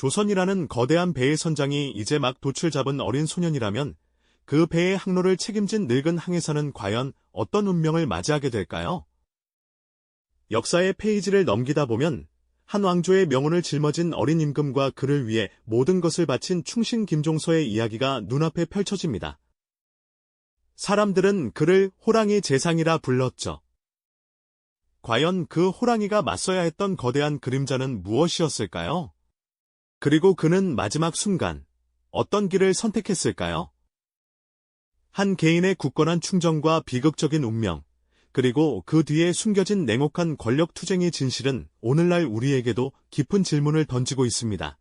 조선이라는 거대한 배의 선장이 이제 막 돛을 잡은 어린 소년이라면 그 배의 항로를 책임진 늙은 항해사는 과연 어떤 운명을 맞이하게 될까요? 역사의 페이지를 넘기다 보면 한 왕조의 명운을 짊어진 어린 임금과 그를 위해 모든 것을 바친 충신 김종서의 이야기가 눈앞에 펼쳐집니다. 사람들은 그를 호랑이 재상이라 불렀죠. 과연 그 호랑이가 맞서야 했던 거대한 그림자는 무엇이었을까요? 그리고 그는 마지막 순간 어떤 길을 선택했을까요? 한 개인의 굳건한 충정과 비극적인 운명, 그리고 그 뒤에 숨겨진 냉혹한 권력 투쟁의 진실은 오늘날 우리에게도 깊은 질문을 던지고 있습니다.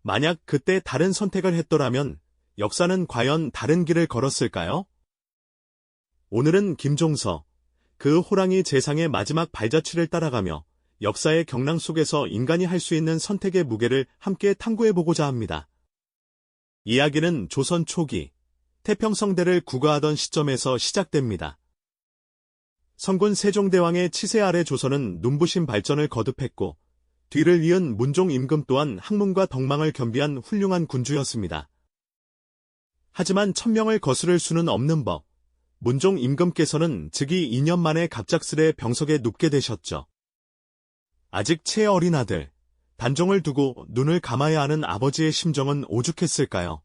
만약 그때 다른 선택을 했더라면 역사는 과연 다른 길을 걸었을까요? 오늘은 김종서, 그 호랑이 재상의 마지막 발자취를 따라가며 역사의 경랑 속에서 인간이 할 수 있는 선택의 무게를 함께 탐구해보고자 합니다. 이야기는 조선 초기, 태평성대를 구가하던 시점에서 시작됩니다. 성군 세종대왕의 치세 아래 조선은 눈부신 발전을 거듭했고, 뒤를 이은 문종 임금 또한 학문과 덕망을 겸비한 훌륭한 군주였습니다. 하지만 천명을 거스를 수는 없는 법, 문종 임금께서는 즉위 2년 만에 갑작스레 병석에 눕게 되셨죠. 아직 채 어린 아들, 단종을 두고 눈을 감아야 하는 아버지의 심정은 오죽했을까요?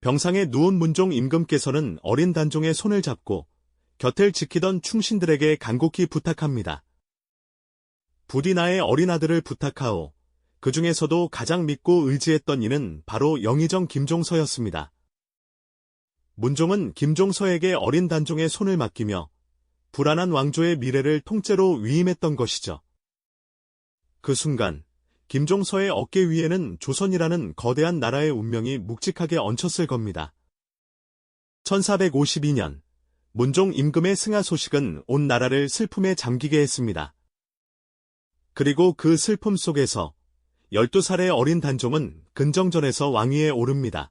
병상에 누운 문종 임금께서는 어린 단종의 손을 잡고 곁을 지키던 충신들에게 간곡히 부탁합니다. 부디 나의 어린 아들을 부탁하오. 그 중에서도 가장 믿고 의지했던 이는 바로 영의정 김종서였습니다. 문종은 김종서에게 어린 단종의 손을 맡기며 불안한 왕조의 미래를 통째로 위임했던 것이죠. 그 순간 김종서의 어깨 위에는 조선이라는 거대한 나라의 운명이 묵직하게 얹혔을 겁니다. 1452년 문종 임금의 승하 소식은 온 나라를 슬픔에 잠기게 했습니다. 그리고 그 슬픔 속에서 12살의 어린 단종은 근정전에서 왕위에 오릅니다.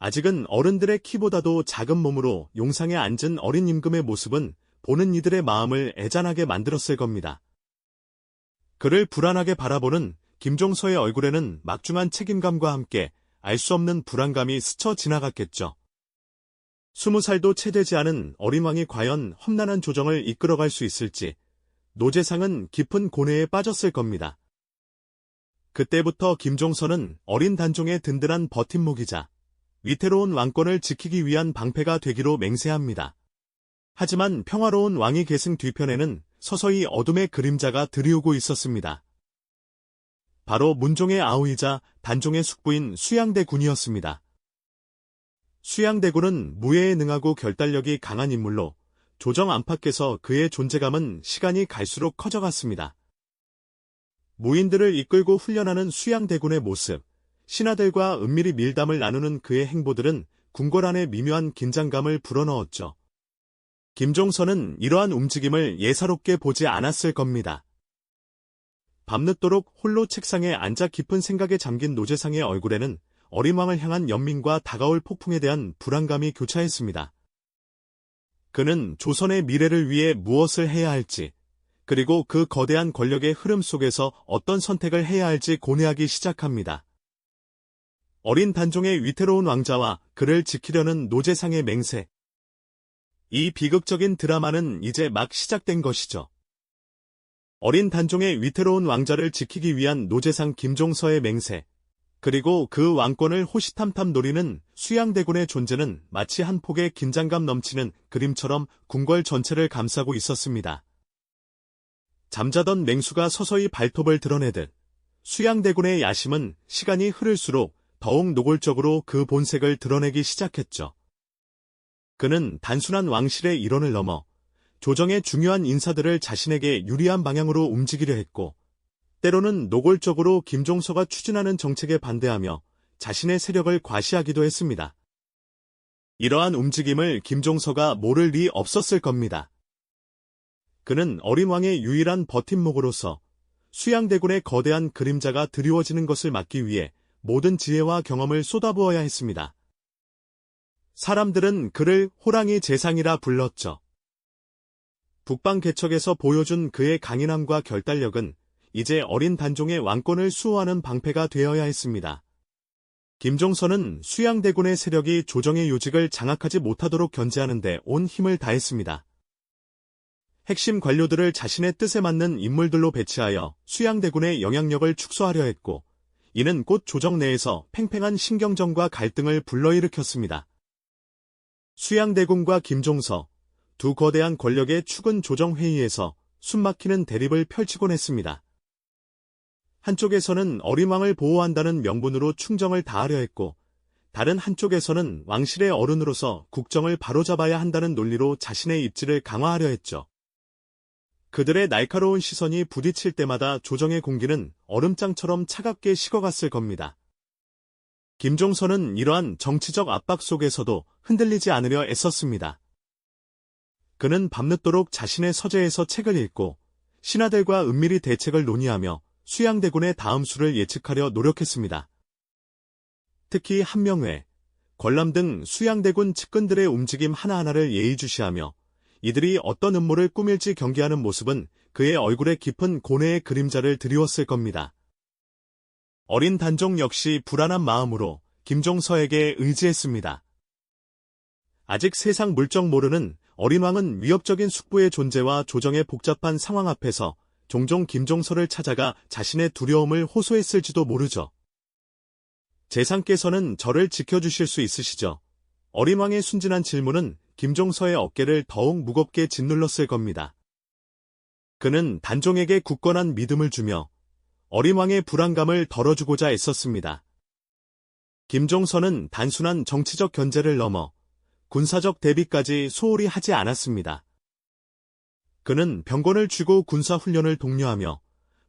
아직은 어른들의 키보다도 작은 몸으로 용상에 앉은 어린 임금의 모습은 보는 이들의 마음을 애잔하게 만들었을 겁니다. 그를 불안하게 바라보는 김종서의 얼굴에는 막중한 책임감과 함께 알 수 없는 불안감이 스쳐 지나갔겠죠. 스무 살도 채 되지 않은 어린 왕이 과연 험난한 조정을 이끌어갈 수 있을지 노재상은 깊은 고뇌에 빠졌을 겁니다. 그때부터 김종서는 어린 단종의 든든한 버팀목이자 위태로운 왕권을 지키기 위한 방패가 되기로 맹세합니다. 하지만 평화로운 왕위 계승 뒤편에는 서서히 어둠의 그림자가 들이오고 있었습니다. 바로 문종의 아우이자 단종의 숙부인 수양대군이었습니다. 수양대군은 무예에 능하고 결단력이 강한 인물로 조정 안팎에서 그의 존재감은 시간이 갈수록 커져갔습니다. 무인들을 이끌고 훈련하는 수양대군의 모습, 신하들과 은밀히 밀담을 나누는 그의 행보들은 궁궐 안에 미묘한 긴장감을 불어넣었죠. 김종선은 이러한 움직임을 예사롭게 보지 않았을 겁니다. 밤늦도록 홀로 책상에 앉아 깊은 생각에 잠긴 노재상의 얼굴에는 어린 왕을 향한 연민과 다가올 폭풍에 대한 불안감이 교차했습니다. 그는 조선의 미래를 위해 무엇을 해야 할지, 그리고 그 거대한 권력의 흐름 속에서 어떤 선택을 해야 할지 고뇌하기 시작합니다. 어린 단종의 위태로운 왕자와 그를 지키려는 노재상의 맹세, 이 비극적인 드라마는 이제 막 시작된 것이죠. 어린 단종의 위태로운 왕자를 지키기 위한 노재상 김종서의 맹세, 그리고 그 왕권을 호시탐탐 노리는 수양대군의 존재는 마치 한 폭의 긴장감 넘치는 그림처럼 궁궐 전체를 감싸고 있었습니다. 잠자던 맹수가 서서히 발톱을 드러내듯 수양대군의 야심은 시간이 흐를수록 더욱 노골적으로 그 본색을 드러내기 시작했죠. 그는 단순한 왕실의 일원을 넘어 조정의 중요한 인사들을 자신에게 유리한 방향으로 움직이려 했고, 때로는 노골적으로 김종서가 추진하는 정책에 반대하며 자신의 세력을 과시하기도 했습니다. 이러한 움직임을 김종서가 모를 리 없었을 겁니다. 그는 어린 왕의 유일한 버팀목으로서 수양대군의 거대한 그림자가 드리워지는 것을 막기 위해 모든 지혜와 경험을 쏟아부어야 했습니다. 사람들은 그를 호랑이 재상이라 불렀죠. 북방 개척에서 보여준 그의 강인함과 결단력은 이제 어린 단종의 왕권을 수호하는 방패가 되어야 했습니다. 김종선은 수양대군의 세력이 조정의 요직을 장악하지 못하도록 견제하는 데 온 힘을 다했습니다. 핵심 관료들을 자신의 뜻에 맞는 인물들로 배치하여 수양대군의 영향력을 축소하려 했고, 이는 곧 조정 내에서 팽팽한 신경전과 갈등을 불러일으켰습니다. 수양대군과 김종서, 두 거대한 권력의 축은 조정 회의에서 숨막히는 대립을 펼치곤 했습니다. 한쪽에서는 어린 왕을 보호한다는 명분으로 충정을 다하려 했고, 다른 한쪽에서는 왕실의 어른으로서 국정을 바로잡아야 한다는 논리로 자신의 입지를 강화하려 했죠. 그들의 날카로운 시선이 부딪힐 때마다 조정의 공기는 얼음장처럼 차갑게 식어갔을 겁니다. 김종선은 이러한 정치적 압박 속에서도 흔들리지 않으려 애썼습니다. 그는 밤늦도록 자신의 서재에서 책을 읽고 신하들과 은밀히 대책을 논의하며 수양대군의 다음 수를 예측하려 노력했습니다. 특히 한명회, 권람 등 수양대군 측근들의 움직임 하나하나를 예의주시하며 이들이 어떤 음모를 꾸밀지 경계하는 모습은 그의 얼굴에 깊은 고뇌의 그림자를 드리웠을 겁니다. 어린 단종 역시 불안한 마음으로 김종서에게 의지했습니다. 아직 세상 물정 모르는 어린 왕은 위협적인 숙부의 존재와 조정의 복잡한 상황 앞에서 종종 김종서를 찾아가 자신의 두려움을 호소했을지도 모르죠. 재상께서는 저를 지켜주실 수 있으시죠? 어린 왕의 순진한 질문은 김종서의 어깨를 더욱 무겁게 짓눌렀을 겁니다. 그는 단종에게 굳건한 믿음을 주며 어린 왕의 불안감을 덜어주고자 애썼습니다. 김종서는 단순한 정치적 견제를 넘어 군사적 대비까지 소홀히 하지 않았습니다. 그는 병권을 쥐고 군사훈련을 독려하며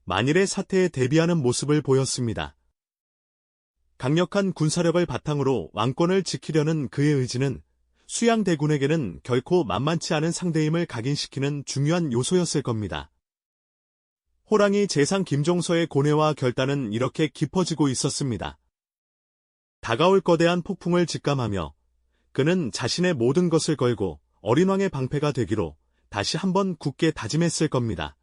만일의 사태에 대비하는 모습을 보였습니다. 강력한 군사력을 바탕으로 왕권을 지키려는 그의 의지는 수양대군에게는 결코 만만치 않은 상대임을 각인시키는 중요한 요소였을 겁니다. 호랑이 재상 김종서의 고뇌와 결단은 이렇게 깊어지고 있었습니다. 다가올 거대한 폭풍을 직감하며 그는 자신의 모든 것을 걸고 어린 왕의 방패가 되기로 다시 한번 굳게 다짐했을 겁니다.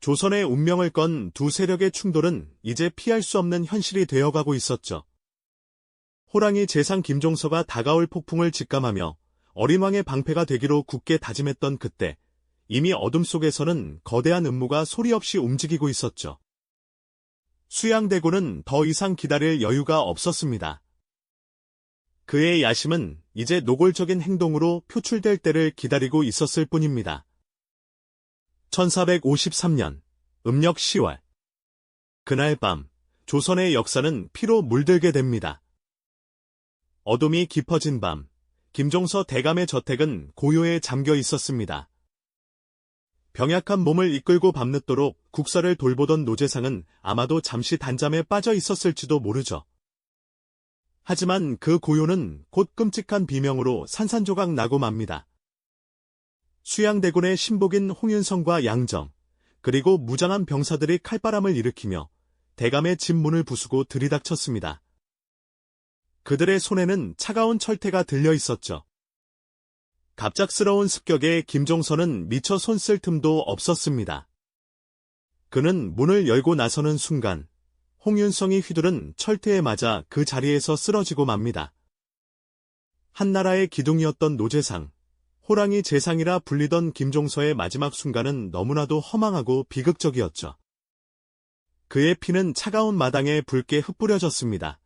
조선의 운명을 건 두 세력의 충돌은 이제 피할 수 없는 현실이 되어가고 있었죠. 호랑이 재상 김종서가 다가올 폭풍을 직감하며 어린 왕의 방패가 되기로 굳게 다짐했던 그때 이미 어둠 속에서는 거대한 음모가 소리 없이 움직이고 있었죠. 수양대군은 더 이상 기다릴 여유가 없었습니다. 그의 야심은 이제 노골적인 행동으로 표출될 때를 기다리고 있었을 뿐입니다. 1453년 음력 10월 그날 밤 조선의 역사는 피로 물들게 됩니다. 어둠이 깊어진 밤, 김종서 대감의 저택은 고요에 잠겨 있었습니다. 병약한 몸을 이끌고 밤늦도록 국사를 돌보던 노재상은 아마도 잠시 단잠에 빠져 있었을지도 모르죠. 하지만 그 고요는 곧 끔찍한 비명으로 산산조각 나고 맙니다. 수양대군의 신복인 홍윤성과 양정, 그리고 무장한 병사들이 칼바람을 일으키며 대감의 집 문을 부수고 들이닥쳤습니다. 그들의 손에는 차가운 철퇴가 들려 있었죠. 갑작스러운 습격에 김종선은 미처 손쓸 틈도 없었습니다. 그는 문을 열고 나서는 순간 홍윤성이 휘두른 철퇴에 맞아 그 자리에서 쓰러지고 맙니다. 한나라의 기둥이었던 노재상, 호랑이 재상이라 불리던 김종서의 마지막 순간은 너무나도 허망하고 비극적이었죠. 그의 피는 차가운 마당에 붉게 흩뿌려졌습니다.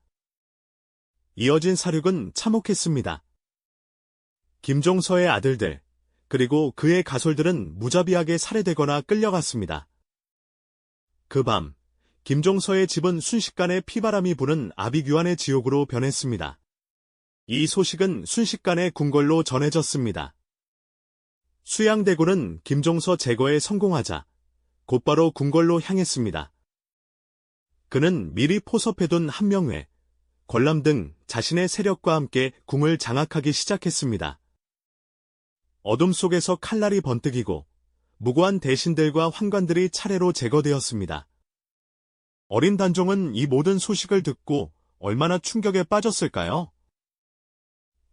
이어진 사륙은 참혹했습니다. 김종서의 아들들, 그리고 그의 가솔들은 무자비하게 살해되거나 끌려갔습니다. 그 밤, 김종서의 집은 순식간에 피바람이 부는 아비규환의 지옥으로 변했습니다. 이 소식은 순식간에 궁궐로 전해졌습니다. 수양대군은 김종서 제거에 성공하자 곧바로 궁궐로 향했습니다. 그는 미리 포섭해둔 한명회, 권람 등 자신의 세력과 함께 궁을 장악하기 시작했습니다. 어둠 속에서 칼날이 번뜩이고 무고한 대신들과 환관들이 차례로 제거되었습니다. 어린 단종은 이 모든 소식을 듣고 얼마나 충격에 빠졌을까요?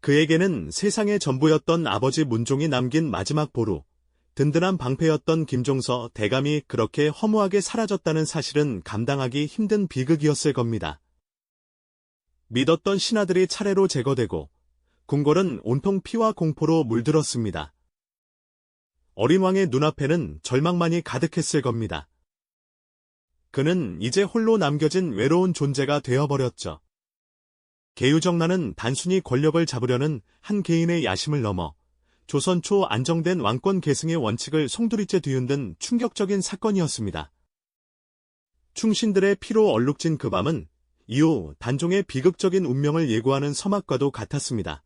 그에게는 세상의 전부였던 아버지 문종이 남긴 마지막 보루, 든든한 방패였던 김종서 대감이 그렇게 허무하게 사라졌다는 사실은 감당하기 힘든 비극이었을 겁니다. 믿었던 신하들이 차례로 제거되고 궁궐은 온통 피와 공포로 물들었습니다. 어린 왕의 눈앞에는 절망만이 가득했을 겁니다. 그는 이제 홀로 남겨진 외로운 존재가 되어버렸죠. 개유정란은 단순히 권력을 잡으려는 한 개인의 야심을 넘어 조선 초 안정된 왕권 계승의 원칙을 송두리째 뒤흔든 충격적인 사건이었습니다. 충신들의 피로 얼룩진 그 밤은 이후 단종의 비극적인 운명을 예고하는 서막과도 같았습니다.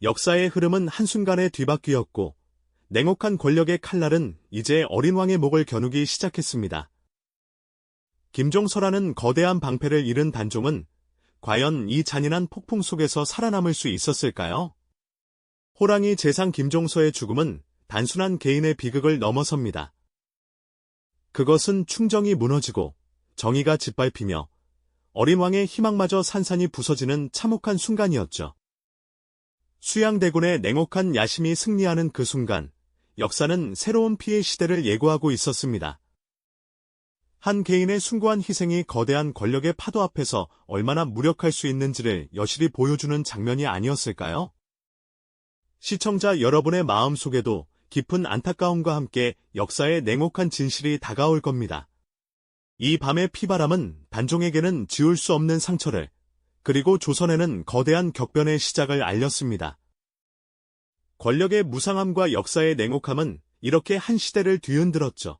역사의 흐름은 한순간에 뒤바뀌었고 냉혹한 권력의 칼날은 이제 어린 왕의 목을 겨누기 시작했습니다. 김종서라는 거대한 방패를 잃은 단종은 과연 이 잔인한 폭풍 속에서 살아남을 수 있었을까요? 호랑이 재상 김종서의 죽음은 단순한 개인의 비극을 넘어섭니다. 그것은 충정이 무너지고 정의가 짓밟히며 어린 왕의 희망마저 산산이 부서지는 참혹한 순간이었죠. 수양대군의 냉혹한 야심이 승리하는 그 순간, 역사는 새로운 피해 시대를 예고하고 있었습니다. 한 개인의 숭고한 희생이 거대한 권력의 파도 앞에서 얼마나 무력할 수 있는지를 여실히 보여주는 장면이 아니었을까요? 시청자 여러분의 마음 속에도 깊은 안타까움과 함께 역사의 냉혹한 진실이 다가올 겁니다. 이 밤의 피바람은 단종에게는 지울 수 없는 상처를, 그리고 조선에는 거대한 격변의 시작을 알렸습니다. 권력의 무상함과 역사의 냉혹함은 이렇게 한 시대를 뒤흔들었죠.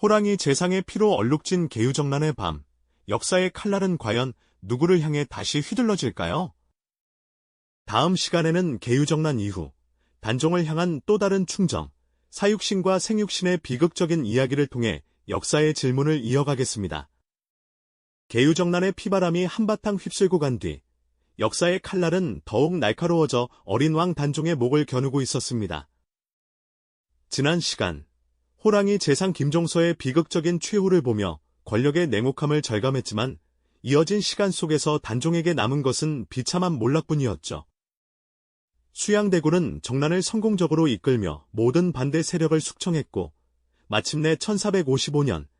호랑이 재상의 피로 얼룩진 개유정란의 밤, 역사의 칼날은 과연 누구를 향해 다시 휘둘러질까요? 다음 시간에는 개유정란 이후 단종을 향한 또 다른 충정, 사육신과 생육신의 비극적인 이야기를 통해 역사의 질문을 이어가겠습니다. 개유정란의 피바람이 한바탕 휩쓸고 간 뒤 역사의 칼날은 더욱 날카로워져 어린 왕 단종의 목을 겨누고 있었습니다. 지난 시간 호랑이 재상 김종서의 비극적인 최후를 보며 권력의 냉혹함을 절감했지만 이어진 시간 속에서 단종에게 남은 것은 비참한 몰락뿐이었죠. 수양대군은 정난을 성공적으로 이끌며 모든 반대 세력을 숙청했고 마침내 1455년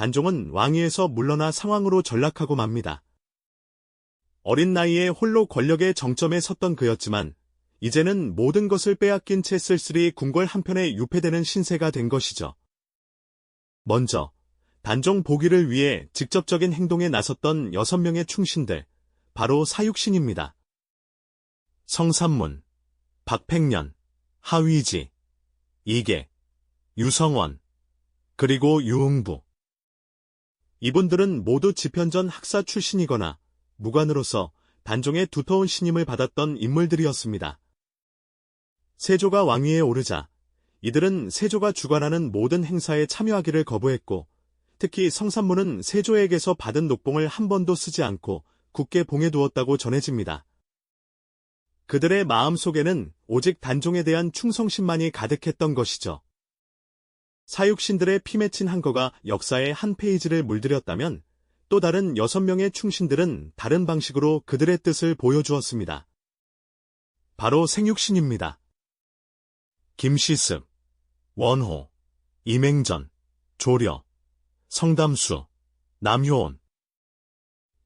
단종은 왕위에서 물러나 상황으로 전락하고 맙니다. 어린 나이에 홀로 권력의 정점에 섰던 그였지만 이제는 모든 것을 빼앗긴 채 쓸쓸히 궁궐 한편에 유폐되는 신세가 된 것이죠. 먼저 단종 보기를 위해 직접적인 행동에 나섰던 여섯 명의 충신들, 바로 사육신입니다. 성삼문, 박팽년, 하위지, 이계, 유성원, 그리고 유흥부. 이분들은 모두 지편전 학사 출신이거나 무관으로서 단종의 두터운 신임을 받았던 인물들이었습니다. 세조가 왕위에 오르자 이들은 세조가 주관하는 모든 행사에 참여하기를 거부했고 특히 성산문은 세조에게서 받은 녹봉을 한 번도 쓰지 않고 굳게 봉해두었다고 전해집니다. 그들의 마음 속에는 오직 단종에 대한 충성심만이 가득했던 것이죠. 사육신들의 피 맺힌 한거가 역사의 한 페이지를 물들였다면 또 다른 여섯 명의 충신들은 다른 방식으로 그들의 뜻을 보여주었습니다. 바로 생육신입니다. 김시습, 원호, 임행전, 조려, 성담수, 남효온.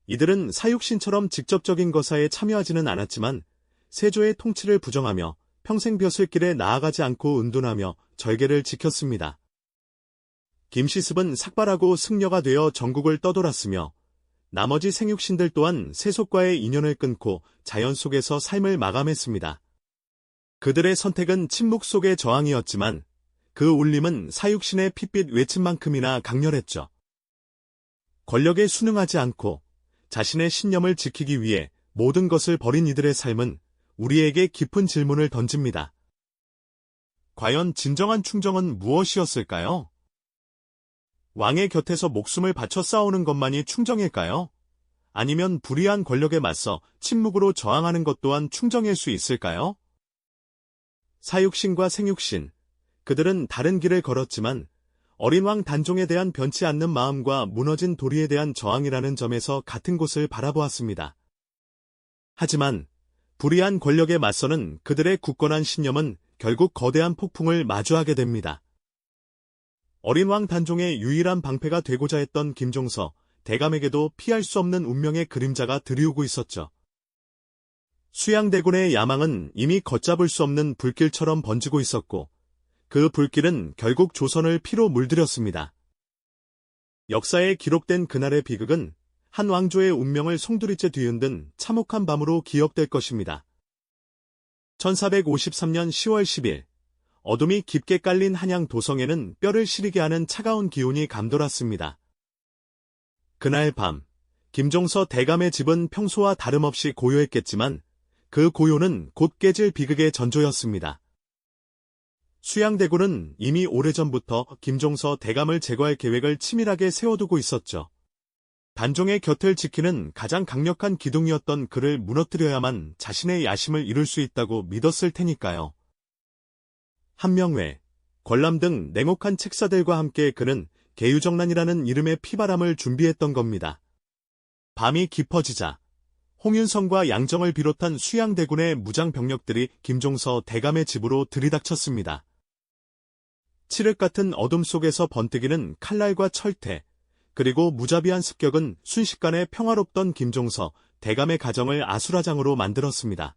이들은 사육신처럼 직접적인 거사에 참여하지는 않았지만 세조의 통치를 부정하며 평생 벼슬길에 나아가지 않고 은둔하며 절개를 지켰습니다. 김시습은 삭발하고 승려가 되어 전국을 떠돌았으며 나머지 생육신들 또한 세속과의 인연을 끊고 자연 속에서 삶을 마감했습니다. 그들의 선택은 침묵 속의 저항이었지만 그 울림은 사육신의 핏빛 외침만큼이나 강렬했죠. 권력에 순응하지 않고 자신의 신념을 지키기 위해 모든 것을 버린 이들의 삶은 우리에게 깊은 질문을 던집니다. 과연 진정한 충정은 무엇이었을까요? 왕의 곁에서 목숨을 바쳐 싸우는 것만이 충정일까요? 아니면 불의한 권력에 맞서 침묵으로 저항하는 것 또한 충정일 수 있을까요? 사육신과 생육신, 그들은 다른 길을 걸었지만 어린 왕 단종에 대한 변치 않는 마음과 무너진 도리에 대한 저항이라는 점에서 같은 곳을 바라보았습니다. 하지만 불의한 권력에 맞서는 그들의 굳건한 신념은 결국 거대한 폭풍을 마주하게 됩니다. 어린 왕 단종의 유일한 방패가 되고자 했던 김종서, 대감에게도 피할 수 없는 운명의 그림자가 들이우고 있었죠. 수양대군의 야망은 이미 걷잡을 수 없는 불길처럼 번지고 있었고, 그 불길은 결국 조선을 피로 물들였습니다. 역사에 기록된 그날의 비극은 한 왕조의 운명을 송두리째 뒤흔든 참혹한 밤으로 기억될 것입니다. 1453년 10월 10일, 어둠이 깊게 깔린 한양 도성에는 뼈를 시리게 하는 차가운 기운이 감돌았습니다. 그날 밤, 김종서 대감의 집은 평소와 다름없이 고요했겠지만 그 고요는 곧 깨질 비극의 전조였습니다. 수양대군은 이미 오래전부터 김종서 대감을 제거할 계획을 치밀하게 세워두고 있었죠. 단종의 곁을 지키는 가장 강력한 기둥이었던 그를 무너뜨려야만 자신의 야심을 이룰 수 있다고 믿었을 테니까요. 한명회, 권람 등 냉혹한 책사들과 함께 그는 계유정난이라는 이름의 피바람을 준비했던 겁니다. 밤이 깊어지자 홍윤성과 양정을 비롯한 수양대군의 무장 병력들이 김종서 대감의 집으로 들이닥쳤습니다. 칠흑 같은 어둠 속에서 번뜩이는 칼날과 철퇴, 그리고 무자비한 습격은 순식간에 평화롭던 김종서, 대감의 가정을 아수라장으로 만들었습니다.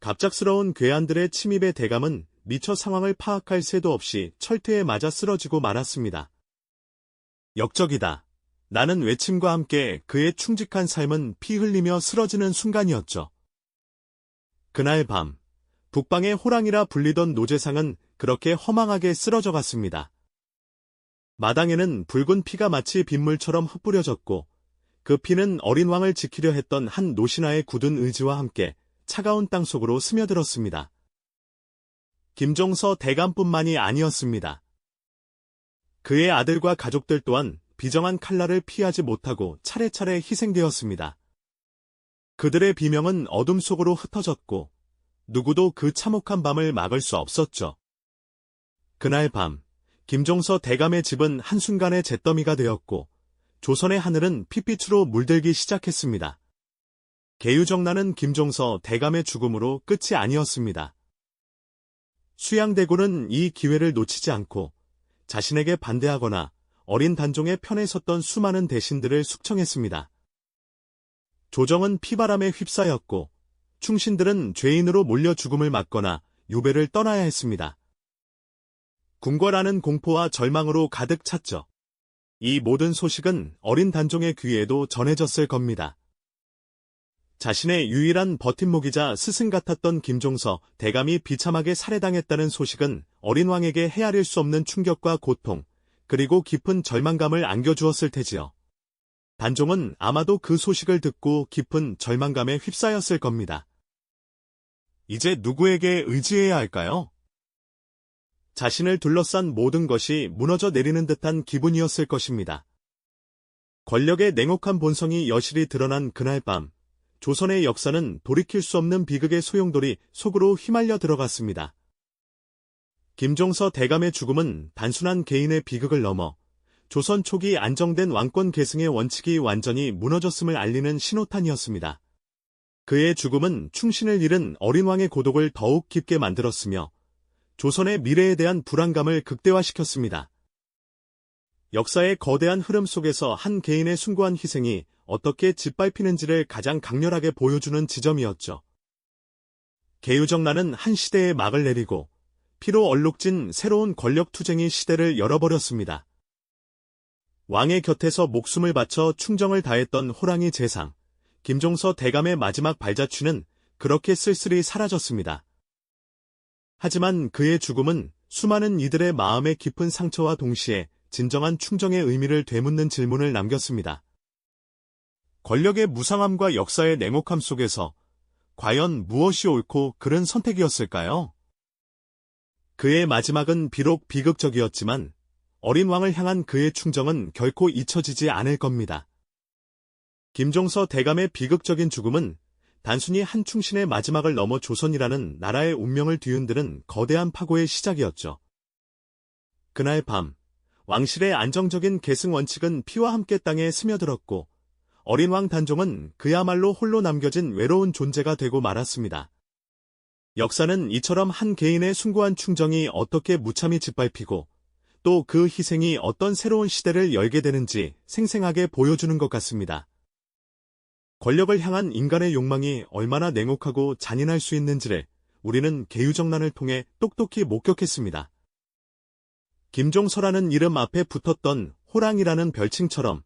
갑작스러운 괴한들의 침입에 대감은 미처 상황을 파악할 새도 없이 철퇴에 맞아 쓰러지고 말았습니다. 역적이다. 나는 외침과 함께 그의 충직한 삶은 피 흘리며 쓰러지는 순간이었죠. 그날 밤, 북방의 호랑이라 불리던 노재상은 그렇게 허망하게 쓰러져 갔습니다. 마당에는 붉은 피가 마치 빗물처럼 흩뿌려졌고 그 피는 어린 왕을 지키려 했던 한 노신하의 굳은 의지와 함께 차가운 땅 속으로 스며들었습니다. 김종서 대감뿐만이 아니었습니다. 그의 아들과 가족들 또한 비정한 칼날을 피하지 못하고 차례차례 희생되었습니다. 그들의 비명은 어둠 속으로 흩어졌고 누구도 그 참혹한 밤을 막을 수 없었죠. 그날 밤, 김종서 대감의 집은 한순간에 잿더미가 되었고 조선의 하늘은 핏빛으로 물들기 시작했습니다. 개유정나는 김종서 대감의 죽음으로 끝이 아니었습니다. 수양대군은 이 기회를 놓치지 않고 자신에게 반대하거나 어린 단종의 편에 섰던 수많은 대신들을 숙청했습니다. 조정은 피바람에 휩싸였고 충신들은 죄인으로 몰려 죽음을 맞거나 유배를 떠나야 했습니다. 궁궐하는 공포와 절망으로 가득 찼죠. 이 모든 소식은 어린 단종의 귀에도 전해졌을 겁니다. 자신의 유일한 버팀목이자 스승 같았던 김종서 대감이 비참하게 살해당했다는 소식은 어린 왕에게 헤아릴 수 없는 충격과 고통, 그리고 깊은 절망감을 안겨주었을 테지요. 단종은 아마도 그 소식을 듣고 깊은 절망감에 휩싸였을 겁니다. 이제 누구에게 의지해야 할까요? 자신을 둘러싼 모든 것이 무너져 내리는 듯한 기분이었을 것입니다. 권력의 냉혹한 본성이 여실히 드러난 그날 밤, 조선의 역사는 돌이킬 수 없는 비극의 소용돌이 속으로 휘말려 들어갔습니다. 김종서 대감의 죽음은 단순한 개인의 비극을 넘어 조선 초기 안정된 왕권 계승의 원칙이 완전히 무너졌음을 알리는 신호탄이었습니다. 그의 죽음은 충신을 잃은 어린 왕의 고독을 더욱 깊게 만들었으며 조선의 미래에 대한 불안감을 극대화시켰습니다. 역사의 거대한 흐름 속에서 한 개인의 숭고한 희생이 어떻게 짓밟히는지를 가장 강렬하게 보여주는 지점이었죠. 개유정란은 한 시대의 막을 내리고 피로 얼룩진 새로운 권력 투쟁이 시대를 열어버렸습니다. 왕의 곁에서 목숨을 바쳐 충정을 다했던 호랑이 재상, 김종서 대감의 마지막 발자취는 그렇게 쓸쓸히 사라졌습니다. 하지만 그의 죽음은 수많은 이들의 마음의 깊은 상처와 동시에 진정한 충정의 의미를 되묻는 질문을 남겼습니다. 권력의 무상함과 역사의 냉혹함 속에서 과연 무엇이 옳고 그른 선택이었을까요? 그의 마지막은 비록 비극적이었지만 어린 왕을 향한 그의 충정은 결코 잊혀지지 않을 겁니다. 김종서 대감의 비극적인 죽음은 단순히 한 충신의 마지막을 넘어 조선이라는 나라의 운명을 뒤흔드는 거대한 파고의 시작이었죠. 그날 밤, 왕실의 안정적인 계승 원칙은 피와 함께 땅에 스며들었고, 어린 왕 단종은 그야말로 홀로 남겨진 외로운 존재가 되고 말았습니다. 역사는 이처럼 한 개인의 숭고한 충정이 어떻게 무참히 짓밟히고 또 그 희생이 어떤 새로운 시대를 열게 되는지 생생하게 보여주는 것 같습니다. 권력을 향한 인간의 욕망이 얼마나 냉혹하고 잔인할 수 있는지를 우리는 개유정난을 통해 똑똑히 목격했습니다. 김종서라는 이름 앞에 붙었던 호랑이라는 별칭처럼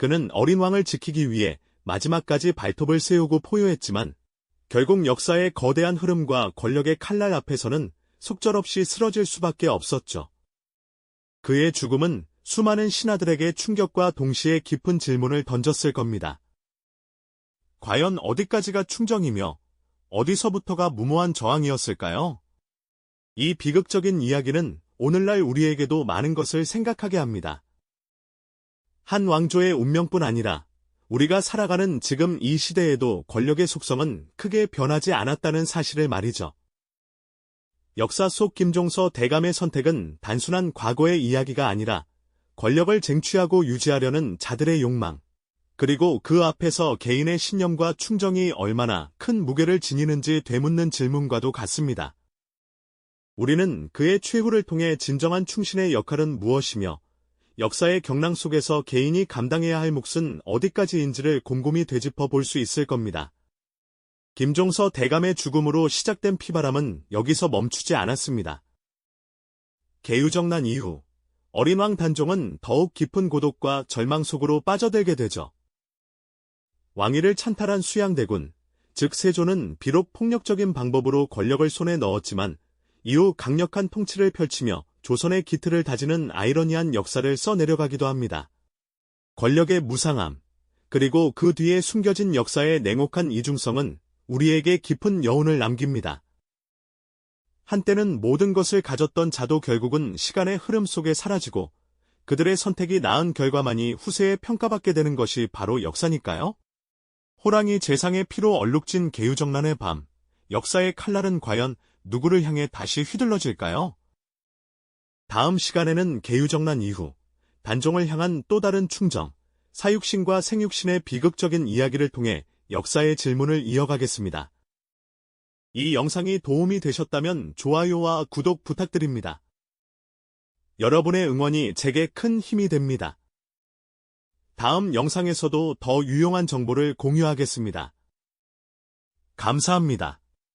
그는 어린 왕을 지키기 위해 마지막까지 발톱을 세우고 포효했지만 결국 역사의 거대한 흐름과 권력의 칼날 앞에서는 속절없이 쓰러질 수밖에 없었죠. 그의 죽음은 수많은 신하들에게 충격과 동시에 깊은 질문을 던졌을 겁니다. 과연 어디까지가 충정이며 어디서부터가 무모한 저항이었을까요? 이 비극적인 이야기는 오늘날 우리에게도 많은 것을 생각하게 합니다. 한 왕조의 운명뿐 아니라 우리가 살아가는 지금 이 시대에도 권력의 속성은 크게 변하지 않았다는 사실을 말이죠. 역사 속 김종서 대감의 선택은 단순한 과거의 이야기가 아니라 권력을 쟁취하고 유지하려는 자들의 욕망, 그리고 그 앞에서 개인의 신념과 충정이 얼마나 큰 무게를 지니는지 되묻는 질문과도 같습니다. 우리는 그의 최후를 통해 진정한 충신의 역할은 무엇이며 역사의 경랑 속에서 개인이 감당해야 할 몫은 어디까지인지를 곰곰이 되짚어 볼 수 있을 겁니다. 김종서 대감의 죽음으로 시작된 피바람은 여기서 멈추지 않았습니다. 개유정난 이후 어린 왕 단종은 더욱 깊은 고독과 절망 속으로 빠져들게 되죠. 왕위를 찬탈한 수양대군, 즉 세조는 비록 폭력적인 방법으로 권력을 손에 넣었지만 이후 강력한 통치를 펼치며 조선의 기틀을 다지는 아이러니한 역사를 써내려가기도 합니다. 권력의 무상함, 그리고 그 뒤에 숨겨진 역사의 냉혹한 이중성은 우리에게 깊은 여운을 남깁니다. 한때는 모든 것을 가졌던 자도 결국은 시간의 흐름 속에 사라지고 그들의 선택이 나은 결과만이 후세에 평가받게 되는 것이 바로 역사니까요. 호랑이 재상의 피로 얼룩진 개유정난의 밤, 역사의 칼날은 과연 누구를 향해 다시 휘둘러질까요? 다음 시간에는 개유정난 이후 단종을 향한 또 다른 충정, 사육신과 생육신의 비극적인 이야기를 통해 역사의 질문을 이어가겠습니다. 이 영상이 도움이 되셨다면 좋아요와 구독 부탁드립니다. 여러분의 응원이 제게 큰 힘이 됩니다. 다음 영상에서도 더 유용한 정보를 공유하겠습니다. 감사합니다.